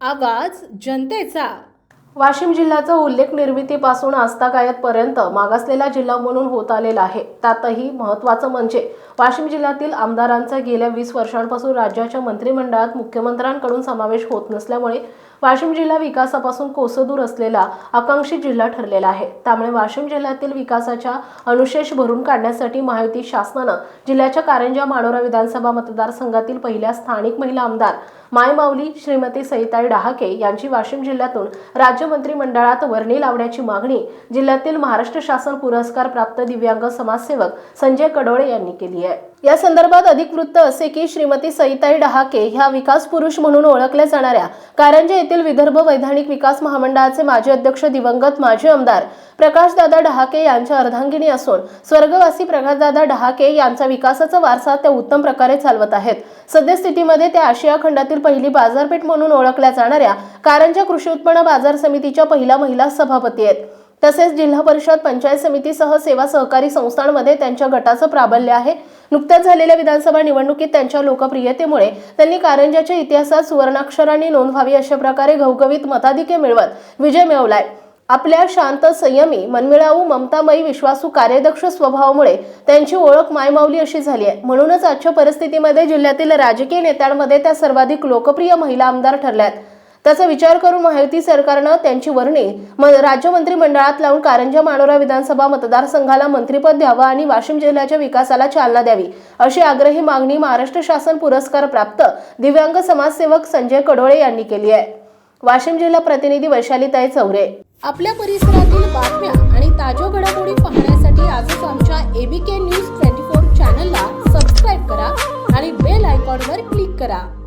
आवाज जनतेचा. वाशिम जिल्ह्याचा उल्लेख निर्मितीपासून आस्थागायतपर्यंत मागासलेला जिल्हा म्हणून होत आलेला आहे. त्यातही महत्त्वाचं म्हणजे वाशिम जिल्ह्यातील आमदारांचा गेल्या वीस वर्षांपासून राज्याच्या मंत्रिमंडळात मुख्यमंत्र्यांकडून समावेश होत नसल्यामुळे वाशिम जिल्हा विकासापासून कोसदूर असलेला आकांक्षित जिल्हा ठरलेला आहे. त्यामुळे वाशिम जिल्ह्यातील विकासाच्या अनुशेष भरून काढण्यासाठी महायुती शासनानं जिल्ह्याच्या कारंजा मानोरा विधानसभा मतदारसंघातील पहिल्या स्थानिक महिला आमदार मायमाऊली श्रीमती सईताई डहाके यांची वाशिम जिल्ह्यातून राज्य मंत्रिमंडळात वर्णी लावण्याची मागणी जिल्ह्यातील महाराष्ट्र शासन पुरस्कार प्राप्त दिव्यांग समाजसेवक संजय कडोळे यांनी केली आहे. या संदर्भात अधिक वृत्त असे की श्रीमती सईताई डहाके ह्या विकास पुरुष म्हणून ओळखल्या जाणाऱ्या कारंजे येथील विदर्भ वैधानिक विकास महामंडळाचे माजी अध्यक्ष दिवंगत माजी आमदार प्रकाशदादा डहाके यांच्या अर्धांगिनी असून स्वर्गवासी प्रकाशदादा डहाके यांचा विकासाचा वारसा त्या उत्तम प्रकारे चालवत आहेत. सद्यस्थितीमध्ये त्या आशिया खंडातील पहिली बाजारपेठ म्हणून ओळखल्या जाणाऱ्या कारंजा कृषी उत्पन्न बाजार समितीच्या पहिल्या महिला सभापती आहेत. तसेच जिल्हा परिषद पंचायत समितीसह सेवा सहकारी संस्थांमध्ये त्यांच्या गटाचं प्राबल्य आहे. नुकत्याच झालेल्या विधानसभा निवडणुकीत त्यांच्या लोकप्रियतेमुळे त्यांनी कारंजाच्या इतिहासात सुवर्णाक्षरांनी नोंद व्हावी अशा प्रकारे घवघवीत मताधिके मिळवत विजय मिळवलाय. आपल्या शांत संयमी मनमिळावू ममतामयी विश्वासू कार्यदक्ष स्वभावामुळे त्यांची ओळख मायमाऊली अशी झाली आहे. म्हणूनच आजच्या परिस्थितीमध्ये जिल्ह्यातील राजकीय नेत्यांमध्ये त्या सर्वाधिक लोकप्रिय महिला आमदार ठरल्या आहेत त्याचा विचार करून महायुती सरकारनं त्यांची वर्णी म- राज्य मंत्रिमंडळात लावून कारंजा मानोरा विधानसभा मतदारसंघाला मंत्रिपद द्यावं आणि वाशिम जिल्ह्याच्या विकासाला चालना द्यावी अशी आग्रही मागणी महाराष्ट्र शासन पुरस्कार प्राप्त दिव्यांग समाजसेवक संजय कडोळे यांनी केली आहे. वाशिम जिल्हा प्रतिनिधी वैशालीताई चौरे. आपल्या परिसरातील बातम्या आणि ताज्या घडामोडी पाहण्यासाठी आजच आमच्या एबीके न्यूज ट्वेंटी फोर चॅनलला सबस्क्राईब करा आणि बेल आयकॉनवर क्लिक करा.